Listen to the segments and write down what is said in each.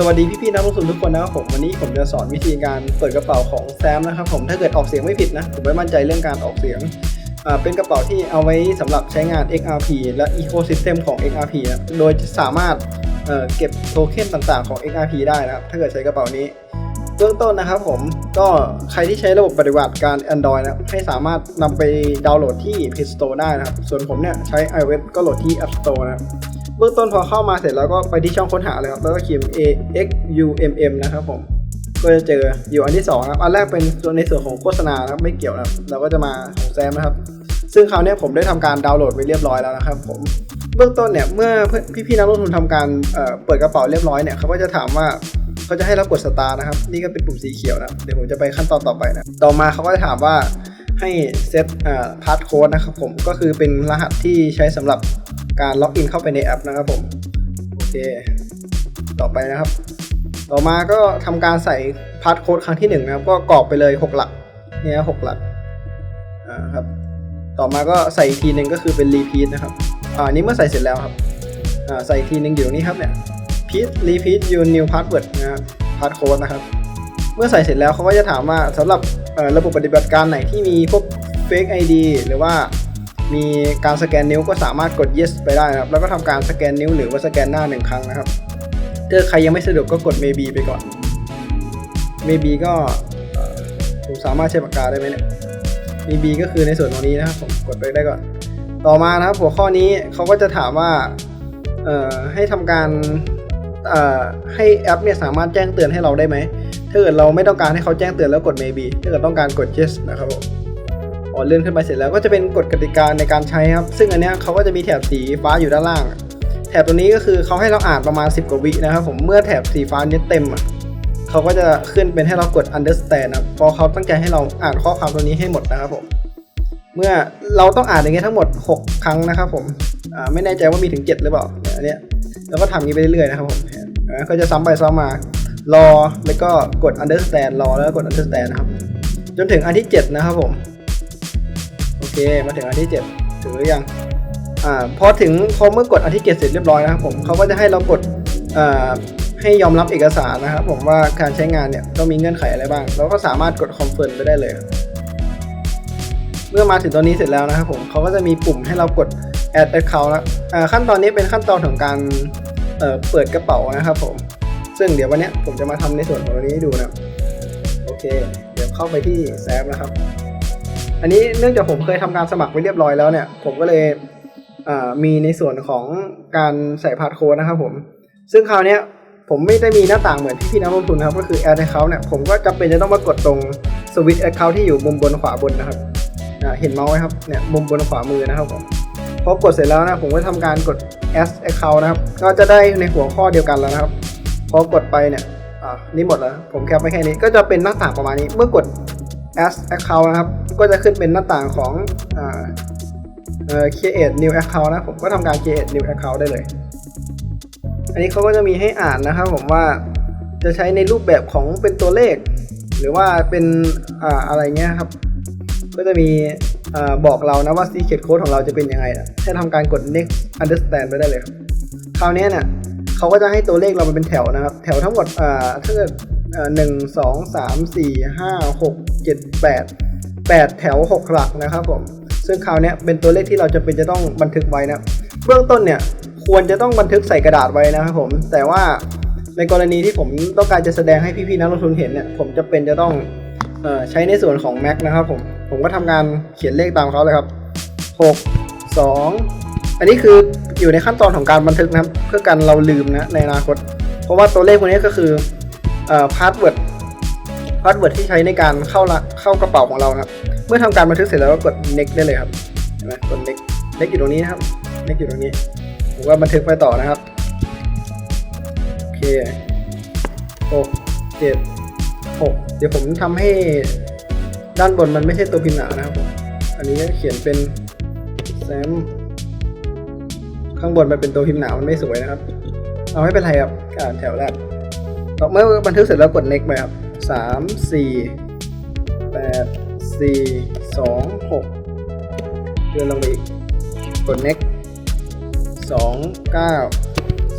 สวัสดีพี่ๆนักลงทุนทุกคนนะครับผมวันนี้ผมจะสอนวิธีการเปิดกระเป๋าของแซมนะครับผมถ้าเกิดออกเสียงไม่ผิดนะผมไม่มั่นใจเรื่องการออกเสียงเป็นกระเป๋าที่เอาไว้สำหรับใช้งาน XRP และ Ecosystem ของ XRP นะโดยจะสามารถเเก็บโทเค็นต่างๆของ XRP ได้นะครับถ้าเกิดใช้กระเป๋านี้เบื้องต้นนะครับผมก็ใครที่ใช้ระบบปฏิบัติการ Android นะให้สามารถนำไปดาวน์โหลดที่ Play Store ได้นะครับส่วนผมเนี่ยใช้ iOS ก็โหลดที่ App Store นะครับ เบื้องต้นพอเข้ามาเสร็จแล้วก็ไปที่ช่องค้นหาเลยครับ แล้วก็เขียน A X U M M นะครับผม ก็จะเจออยู่อันที่สองครับ อันแรกเป็นส่วนในส่วนของโฆษณาครับไม่เกี่ยวนะครับ เราก็จะมาของแซมนะครับ ซึ่งคราวนี้ผมได้ทำการดาวน์โหลดไว้เรียบร้อยแล้วนะครับผม เบื้องต้นเนี่ยเมื่อพี่ๆนักลงทุนทำการเเปิดกระเป๋าเรียบร้อยเนี่ยเขาก็จะถามว่าเขาจะให้เรากดสตาร์นะครับ นี่ก็เป็นปุ่มสีเขียวนะเดี๋ยวผมจะไปขั้นตอนต่อไปนะ ต่อมาเขาก็จะถามว่าให้เซตพาสโค้ดนะครับผมก็คือเป็นรหัสที่ใช้สำหรับ การล็อกอินเข้าไปในแอปนะครับผมโอเค ต่อไปนะครับ ต่อมาก็ทำการใส่พาสโค้ดครั้งที่หนึ่งนะครับ ก็กรอกไปเลย 6 หลักเนี่ยหกหลักอ่าครับต่อมาก็ใส่อีกทีหนึ่งก็คือเป็นรีพีทนะครับอ่านี้เมื่อใส่เสร็จแล้วครับอ่าใส่อีกทีหนึ่งอยู่ตรงนี้ครับเนี่ยพีทรีพีทยูนิวพาสเวิร์ดนะครับพาสโค้ดนะครับ เมื่อใส่เสร็จแล้วเขาก็จะถามว่าสำหรับระบบปฏิบัติการไหนที่มีพวก Fake ID หรือว่า มีการสแกนนิ้วก็สามารถกด yes ไปได้นะครับ แล้วก็ทำการสแกนนิ้วหรือว่าสแกนหน้าหนึ่งครั้งนะครับถ้าใครยังไม่สะดวกก็กด maybe ไปก่อน maybe ก็ผมสามารถใช้ปากกาได้ไหมเนี่ย maybe ก็คือในส่วนตรงนี้นะครับผมกดไปได้ก่อน ต่อมานะครับหัวข้อนี้เขาก็จะถามว่าให้ทำการให้แอปเนี่ยสามารถแจ้งเตือนให้เราได้ไหมถ้าเกิดเราไม่ต้องการให้เขาแจ้งเตือนแล้วกด maybe ถ้าเกิดต้องการกด yes นะครับผม อเลื่อนขึ้นไปเสร็จแล้วก็จะเป็นกฎกติกาในการใช้ครับ ซึ่งอันเนี้ยเขาก็จะมีแถบสีฟ้าอยู่ด้านล่าง แถบตัวนี้ก็คือเขาให้เราอ่านประมาณ 10 กว่าวินะครับผมเมื่อแถบสีฟ้านี้เต็มอะเขาก็จะขึ้นเป็นให้เรากด understand นะครับพราะเขาตั้งใจให้เราอ่านข้อความตัวนี้ให้หมดนะครับผมเมื่อเราต้องอ่านอย่างเงี้ยทั้งหมด 6 ครั้งนะครับผมไม่แน่ใจว่ามีถึง 7 หรือเปล่าอันเนี้ยแล้วก็ทำอย่างนี้ไปเรื่อยๆนะครับผมอ่าก็จะซ้ำไปซ้ำมารอแล้วก็กด understand รอแล้วก็กด understand นะครับจนถึงอันที่ 7 นะครับผม มาถึงอันที่ 7ถึงหรือยัง อ่า พอถึงพอเมื่อกดอันที่ 7 เสร็จเรียบร้อยนะครับผมเขาก็จะให้เรากด อ่า ให้ยอมรับเอกสารนะครับผมว่าการใช้งานเนี่ยต้องมีเงื่อนไขอะไรบ้าง เราก็สามารถกด confirm ไปได้เลย เมื่อมาถึงตอนนี้เสร็จแล้วนะครับผมเขาก็จะมีปุ่มให้เรากด add account แล้วขั้นตอนนี้เป็นขั้นตอนของการเเปิดกระเป๋านะครับผม ซึ่งเดี๋ยววันนี้ผมจะมาทำในส่วนของตรงนี้ให้ดูนะครับโอเค เดี๋ยวเข้าไปที่แซฟนะครับ อันนี้เนื่องจากผมเคยทำการสมัครไว้เรียบร้อยแล้วเนี่ย ผมก็เลยมีในส่วนของการใส่พาสโค้ดนะครับผม ซึ่งคราวนี้ผมไม่ได้มีหน้าต่างเหมือนพี่ๆนักลงทุนนะครับ ก็คือ add account เนี่ย ผมก็จำเป็นจะต้องมากดตรงสวิตช์ account ที่อยู่มุมบนขวาบนนะครับเห็นเมาส์ไหมครับ เนี่ยมุมบนขวามือนะครับผม พอกดเสร็จแล้วนะ ผมก็ทำการกด add account นะครับ ก็จะได้ในหัวข้อเดียวกันแล้วนะครับ พอกดไปเนี่ย อ่า นี่หมดแล้ว ผมแคปไปแค่นี้ ก็จะเป็นหน้าต่างประมาณนี้ เมื่อกด add account นะครับ ก็จะขึ้นเป็นหน้าต่างของอ่าเอ่อ create new account นะผมก็ทำการ create new account ได้เลย อันนี้เขาก็จะมีให้อ่านนะครับผมว่าจะใช้ในรูปแบบของเป็นตัวเลข หรือว่าเป็นอ่าอะไรเงี้ยครับ ก็จะมีอ่าบอกเรานะว่า secret code ของเราจะเป็นยังไงนะให้ทำการกด next understand ไปได้เลยครับคราวนี้เนี่ยเขาก็จะให้ตัวเลขเรามันเป็นแถวนะครับ แถวทั้งหมดอ่าถ้าเกิด หนึ่งสองสามสี่ห้าหกเจ็ดแปดแปดแถวหกหลักนะครับผม ซึ่งคราวนี้เป็นตัวเลขที่เราจะเป็นจะต้องบันทึกไว้นะเบื้องต้นเนี่ยควรจะต้องบันทึกใส่กระดาษไว้นะครับผม แต่ว่าในกรณีที่ผมต้องการจะแสดงให้พี่ๆนักลงทุนเห็นเนี่ยผมจะเป็นจะต้องออใช้ในส่วนของ Mac นะครับผม ผมก็ทำงานเขียนเลขตามเขาเลยครับ 6 2 อันนี้คืออยู่ในขั้นตอนของการบันทึกนะครับ เพื่อกันเราลืมนะในอนาคต เพราะว่าตัวเลขพวกนี้ก็คือ พาสเวิร์ดพาสเวิร์ดที่ใช้ในการเข้าละเข้ากระเป๋าของเราครับ เมื่อทำการบันทึกเสร็จแล้วก็กด next ได้เลยครับเห็นไหมกด next next อยู่ตรงนี้นะครับ next อยู่ตรงนี้ผมก็บันทึกไปต่อนะครับโอเคหกเจ็ดหกเดี๋ยวผมทำให้ด้านบนมันไม่ใช่ตัวพิมพ์หนานะครับผมอันนี้เขียนเป็นแซมข้างบนมันเป็นตัวพิมพ์หนามันไม่สวยนะครับ เอาไม่เป็นไรครับอ่านแถวแรก เมื่อบันทึกเสร็จแล้วกด next ไปครับสามสี่แปดสี่สองหกเดินลงไปอีก กด next สองเก้า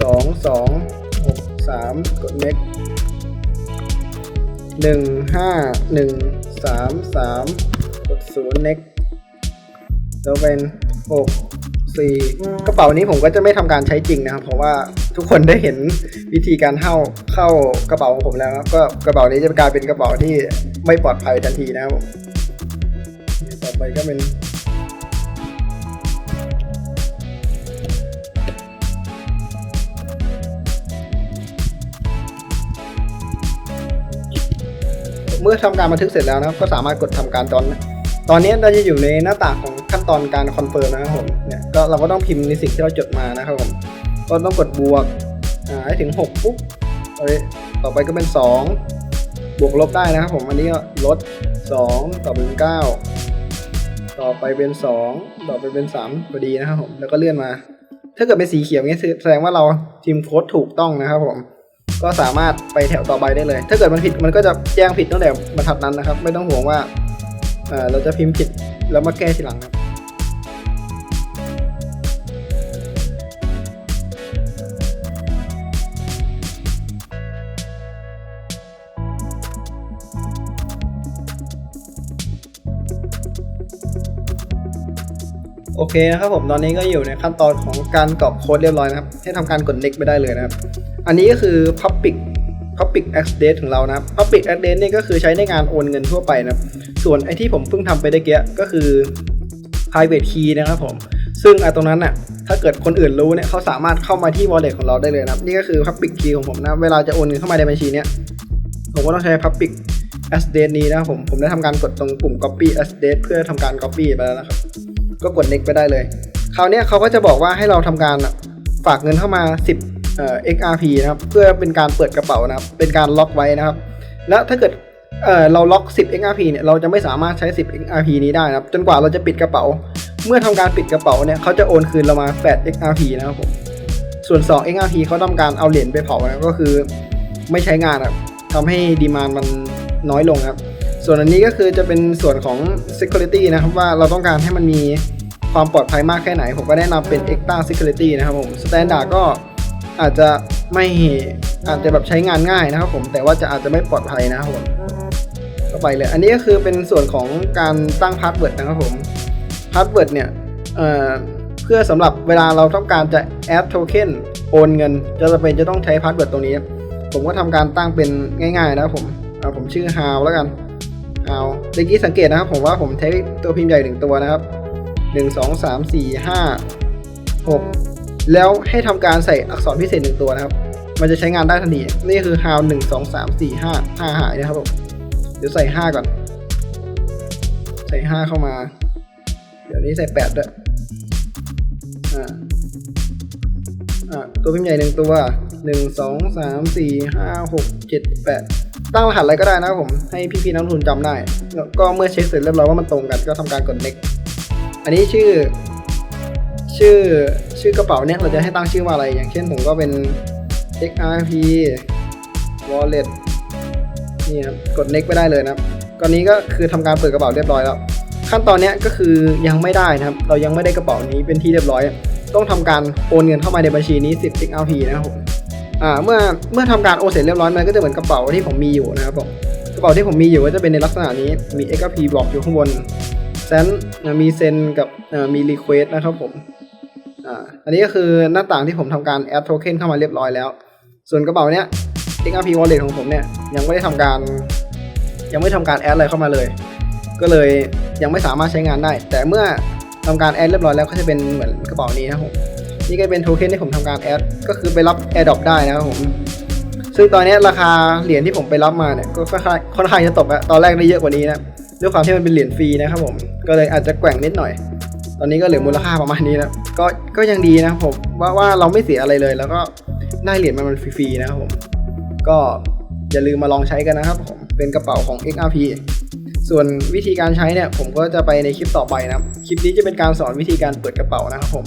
สองสองหกสามกด next หนึ่งห้าหนึ่งสามสามกดศูนย์ next แล้วเป็นหกสี่กระเป๋านี้ผมก็จะไม่ทำการใช้จริงนะครับ เพราะว่า ทุกคนได้เห็นวิธีการเข้าเข้ากระเป๋าของผมแล้วครับก็กระเป๋านี้จะกลายเป็นกระเป๋าที่ไม่ปลอดภัยทันทีนะครับต่อไปก็เป็นเมื่อทำการบันทึกเสร็จแล้วนะครับก็สามารถกดทำการตอน ตอนนี้เราจะอยู่ในหน้าต่างของขั้นตอนการคอนเฟิร์มนะครับผมเนี่ยก็เราก็ต้องพิมพ์ในสิ่งที่เราจดมานะครับผม ก็ต้องกดบวกอ่าให้ถึง 6 ปุ๊บเอ้ยต่อไปก็เป็น 2 บวกลบได้นะครับผมอันนี้ลด 2 ต่อไปเป็น9ต่อไปเป็น 2 ต่อไปเป็น3พอดีนะครับผมแล้วก็เลื่อนมา ถ้าเกิดเป็นสีเขียวเงี้ยแสดงว่าเราพิมพ์โค้ดถูกต้องนะครับผมก็สามารถไปแถวต่อไปได้เลย ถ้าเกิดมันผิดมันก็จะแจ้งผิดตั้งแต่บรรทัดนั้นนะครับ ไม่ต้องห่วงว่าอ่อเราจะพิมพ์ผิดแล้วมาแก้ทีหลังครับ โอเคนะครับผมตอนนี้ก็อยู่ในขั้นตอนของการกรอกโค้ดเรียบร้อยนะครับ ให้ทำการกด next ไปได้เลยนะครับ อันนี้ก็คือ public public address ของเรานะครับ public address นี่ก็คือใช้ในงานโอนเงินทั่วไปนะครับ ส่วนไอที่ผมเพิ่งทำไปได้เกี้ยก็คือ private key นะครับผม ซึ่งไอตรงนั้นน่ะ ถ้าเกิดคนอื่นรู้เนี่ยเขาสามารถเข้ามาที่ wallet ของเราได้เลยนะครับ นี่ก็คือ public key ของผมนะ เวลาจะโอนเงินเข้ามาในบัญชีเนี้ย ผมก็ต้องใช้ public address นี้นะครับผมผมได้ทำการกดตรงปุ่ม copy address เพื่อทำการ copy ไปแล้วนะครับ ก็กด next ไปได้เลย คราวนี้เขาก็จะบอกว่าให้เราทำการฝากเงินเข้ามา 10เอ่อ XRP นะครับ เพื่อเป็นการเปิดกระเป๋านะครับ เป็นการล็อกไว้นะครับ แล้วถ้าเกิดเอ่อเราล็อก 10 XRP เนี่ยเราจะไม่สามารถใช้ 10 XRP นี้ได้นะครับ จนกว่าเราจะปิดกระเป๋า เมื่อทำการปิดกระเป๋าเนี่ยเขาจะโอนคืนเรามา8 XRP นะครับผมส่วน 2 XRP เขาทำการเอาเหรียญไปเผานะก็คือไม่ใช้งานครับทำให้ดีมานมัน น้อยลงครับ ส่วนอันนี้ก็คือจะเป็นส่วนของ security นะครับว่าเราต้องการให้มันมีความปลอดภัยมากแค่ไหน ผมก็แนะนำเป็น extra security นะครับผม standard ก็อาจจะไม่อาจจะแบบใช้งานง่ายนะครับผมแต่ว่าจะอาจจะไม่ปลอดภัยนะครับผมก็ไปเลย อันนี้ก็คือเป็นส่วนของการตั้ง password นะครับผม password เนี่ยเเพื่อสำหรับเวลาเราต้องการจะ add token โอนเงินจะจำเป็นจะต้องใช้ password ตรงนี้ ผมก็ทำการตั้งเป็นง่ายๆนะครับผม เอาผมชื่อฮาวแล้วกันฮาวเมื่อกี้สังเกตนะครับ ผมว่าผมใช้ตัวพิมพ์ใหญ่หนึ่งตัวนะครับหนึ่งงสามสี่ห้าหกแล้วให้ทำการใส่อักษรพิเศษหนึ่งตัวนะครับ มันจะใช้งานได้ทันทีนี่คือ how 1 2 3 4 5 5หายนะครับผมเดี๋ยวใส่ 5 ก่อน ใส่ 5 เข้ามา เดี๋ยวนี้ใส่8ด้วยอ่าอ่าตัวพิมพ์ใหญ่หนึ่งตัว 1 2 3 4 5 6 7 8 ตั้งรหัสอะไรก็ได้นะครับผมให้พี่ๆนักทุนจำได้ ก็เมื่อเช็คเสร็จเรียบร้อยว่ามันตรงกันก็ทำการกด next อันนี้ชื่อ ชื่อชื่อกระเป๋าเนี่ยเราจะให้ตั้งชื่อว่าอะไร อย่างเช่นผมก็เป็น XRP wallet นี่ครับกด next ไปได้เลยนะครับก่อนนี้ก็คือทำการเปิดกระเป๋าเรียบร้อยแล้วขั้นตอนเนี้ยก็คือยังไม่ได้นะครับ เรายังไม่ได้กระเป๋านี้เป็นที่เรียบร้อย ต้องทำการโอนเงินเข้ามาในบัญชีนี้10 XRP นะครับผม อ่าเมื่อเมื่อทำการโอนเสร็จเรียบร้อยมันก็จะเหมือนกระเป๋าที่ผมมีอยู่นะครับผมกระเป๋าที่ผมมีอยู่ก็จะเป็นในลักษณะนี้มี XRP บอกอยู่ข้างบนเซนมีเซนกับมี request นะครับผมอ่าอันนี้ก็คือหน้าต่างที่ผมทำการ add token เข้ามาเรียบร้อยแล้ว ส่วนกระเป๋าเนี้ย XRP wallet ของผมเนี่ยยังไม่ได้ทำการ ยังไม่ทำการ add อะไรเข้ามาเลย ก็เลยยังไม่สามารถใช้งานได้ แต่เมื่อทำการ add เรียบร้อยแล้วก็จะเป็นเหมือนกระเป๋านี้นะครับผม นี่ก็เป็นโทเค็นที่ผมทำการแอดก็คือไปรับ AirDrop ได้นะครับผมซึ่งตอนนี้ราคาเหรียญที่ผมไปรับมาเนี่ยก็ค่อนข้างค่อนข้างจะตกอะตอนแรกได้เยอะกว่านี้นะด้วยความที่มันเป็นเหรียญฟรีนะครับผมก็เลยอาจจะแกว่งนิดหน่อย ตอนนี้ก็เหลือมูลค่าประมาณนี้นะก็ก็ยังดีนะผมว่าว่าเราไม่เสียอะไรเลย แล้วก็ได้เหรียญมันฟรีๆนะครับผมก็อย่าลืมมาลองใช้กันนะครับผมเป็นกระเป๋าของ XRP ส่วนวิธีการใช้เนี่ยผมก็จะไปในคลิปต่อไปนะครับ คลิปนี้จะเป็นการสอนวิธีการเปิดกระเป๋านะครับผม